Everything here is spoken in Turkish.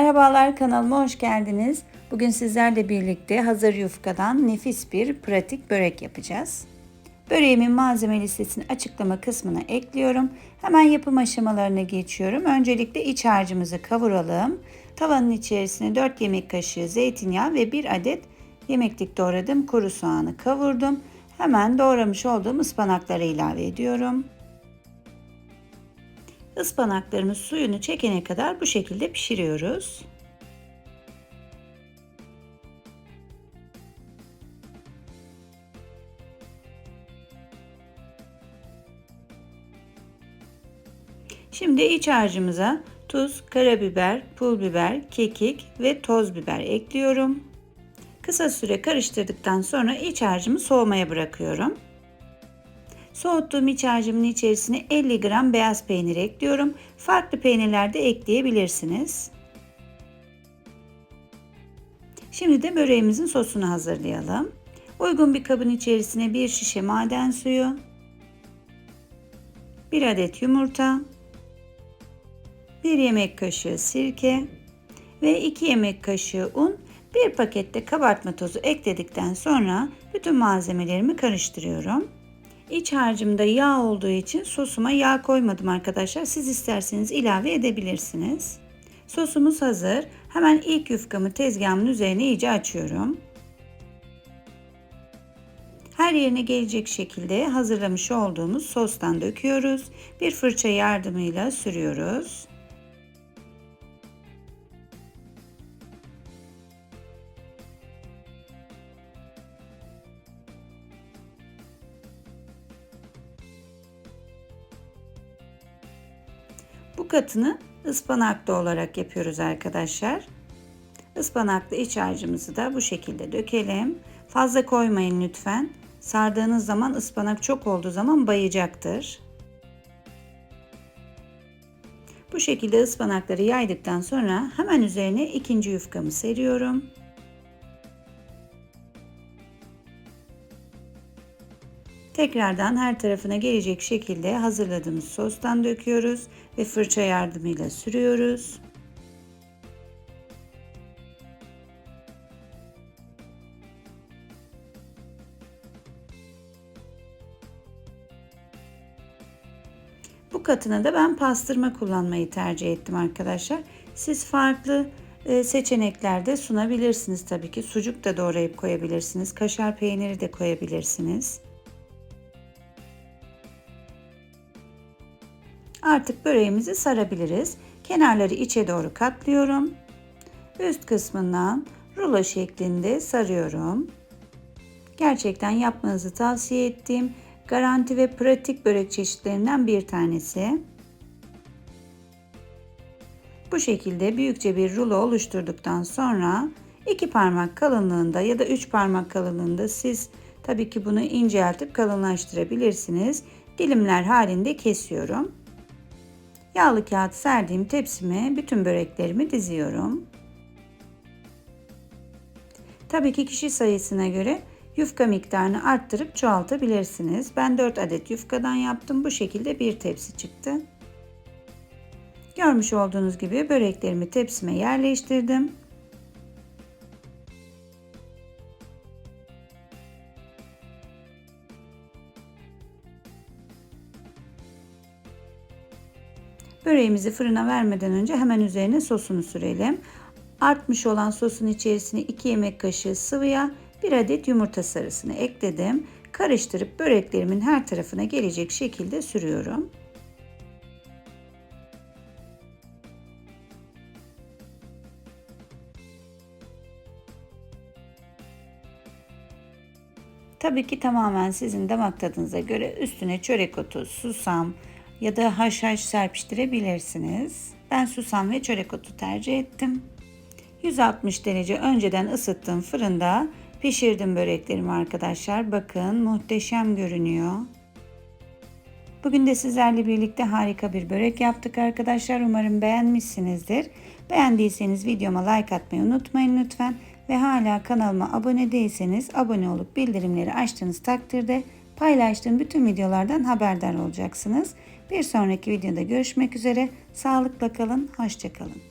Merhabalar kanalıma hoş geldiniz. Bugün sizlerle birlikte hazır yufkadan nefis bir pratik börek yapacağız. Böreğimin malzeme listesini açıklama kısmına ekliyorum. Hemen yapım aşamalarına geçiyorum. Öncelikle iç harcımızı kavuralım. Tavanın içerisine 4 yemek kaşığı zeytinyağı ve 1 adet yemeklik doğradığım kuru soğanı kavurdum. Hemen doğramış olduğum ıspanakları ilave ediyorum. Ispanaklarımız suyunu çekene kadar bu şekilde pişiriyoruz. Şimdi iç harcımıza tuz, karabiber, pul biber, kekik ve toz biber ekliyorum. Kısa süre karıştırdıktan sonra iç harcımı soğumaya bırakıyorum. Soğuttuğum iç harcımın içerisine 50 gram beyaz peynir ekliyorum. Farklı peynirler de ekleyebilirsiniz. Şimdi de böreğimizin sosunu hazırlayalım. Uygun bir kabın içerisine bir şişe maden suyu, bir adet yumurta, bir yemek kaşığı sirke ve 2 yemek kaşığı un, bir pakette kabartma tozu ekledikten sonra bütün malzemelerimi karıştırıyorum. İç harcımda yağ olduğu için sosuma yağ koymadım arkadaşlar. Siz isterseniz ilave edebilirsiniz. Sosumuz hazır. Hemen ilk yufkamı tezgahımın üzerine iyice açıyorum. Her yerine gelecek şekilde hazırlamış olduğumuz sostan döküyoruz. Bir fırça yardımıyla sürüyoruz. Katını ıspanaklı olarak yapıyoruz arkadaşlar. Ispanaklı iç harcımızı da bu şekilde dökelim. Fazla koymayın lütfen. Sardığınız zaman ıspanak çok olduğu zaman bayacaktır. Bu şekilde ıspanakları yaydıktan sonra hemen üzerine ikinci yufkamı seriyorum. Tekrardan her tarafına gelecek şekilde hazırladığımız sostan döküyoruz ve fırça yardımıyla sürüyoruz. Bu katına da ben pastırma kullanmayı tercih ettim arkadaşlar. Siz farklı e, seçeneklerde sunabilirsiniz tabii ki. Sucuk da doğrayıp koyabilirsiniz. Kaşar peyniri de koyabilirsiniz. Artık böreğimizi sarabiliriz. Kenarları içe doğru katlıyorum. Üst kısmından rulo şeklinde sarıyorum. Gerçekten yapmanızı tavsiye ettiğim garanti ve pratik börek çeşitlerinden bir tanesi. Bu şekilde büyükçe bir rulo oluşturduktan sonra iki parmak kalınlığında ya da üç parmak kalınlığında siz tabii ki bunu inceltip kalınlaştırabilirsiniz. Dilimler halinde kesiyorum. Yağlı kağıt serdiğim tepsime bütün böreklerimi diziyorum. Tabii ki kişi sayısına göre yufka miktarını arttırıp çoğaltabilirsiniz. Ben 4 adet yufkadan yaptım. Bu şekilde bir tepsi çıktı. Görmüş olduğunuz gibi böreklerimi tepsime yerleştirdim. Böreğimizi fırına vermeden önce hemen üzerine sosunu sürelim. Artmış olan sosun içerisine 2 yemek kaşığı sıvı yağ, 1 adet yumurta sarısını ekledim. Karıştırıp böreklerimin her tarafına gelecek şekilde sürüyorum. Tabii ki tamamen sizin damak tadınıza göre üstüne çörek otu, susam, ya da haşhaş serpiştirebilirsiniz. Ben susam ve çörek otu tercih ettim. 160 derece önceden ısıttığım fırında pişirdim böreklerimi arkadaşlar. Bakın muhteşem görünüyor. Bugün de sizlerle birlikte harika bir börek yaptık arkadaşlar. Umarım beğenmişsinizdir. Beğendiyseniz videoma like atmayı unutmayın lütfen. Ve hala kanalıma abone değilseniz abone olup bildirimleri açtığınız takdirde paylaştığım bütün videolardan haberdar olacaksınız. Bir sonraki videoda görüşmek üzere. Sağlıkla kalın, hoşçakalın.